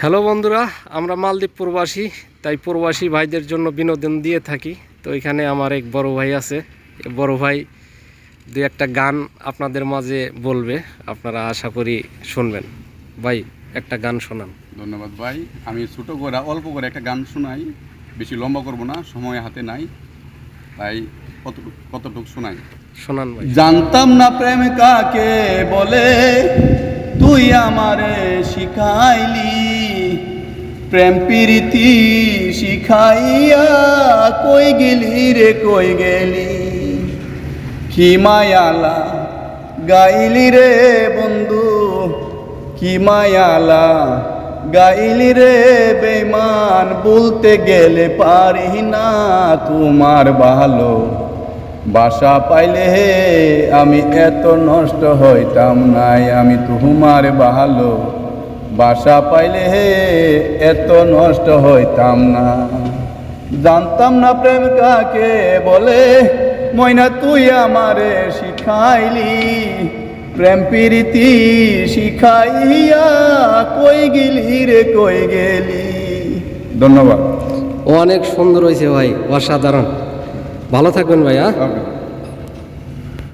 Hello বন্ধুরা আমরা মালদ্বীপ প্রবাসী তাই প্রবাসী ভাইদের জন্য বিনোদন দিয়ে থাকি। তো এখানে আমার এক বড় ভাই আছে। বড় ভাই দু একটা গান আপনাদের মাঝে বলবে আপনারা আশা করি শুনবেন। ভাই একটা গান শোনান। ধন্যবাদ ভাই। আমি ছোটো করে অল্প করে একটা গান শোনাই। বেশি লম্বা করব না সময় হাতে নাই। তাই কতটুক কতটুক শোনাই? শোনান ভাই। জানতাম না প্রেম কাকে বলে। তুই আমারে শিখাইলি, প্রেম প্রীতি শিখাইয়া কই গেলি রে, কই গেলি? কি মায়ালা গাইলি রে বন্ধু, কি মায়ালা গাইলি রে বেমান বলতে গেলে পারি না তোমার ভালো বাসা পাইলে হে, আমি এত নষ্ট হইতাম নাই, আমি তোমার ভালো বাসা পাইলে হে, এত নষ্ট হইতাম না। জানতাম না প্রেম কাকে বলে ময়না তুই আমারে শিখাইলি। প্রেম প্রীতি শিখাইয়া কই গেলি রে, কই গেলি? ধন্যবাদ। অনেক সুন্দর হয়েছে ভাই, অসাধারণ। ভালো থাকবেন ভাই Okay.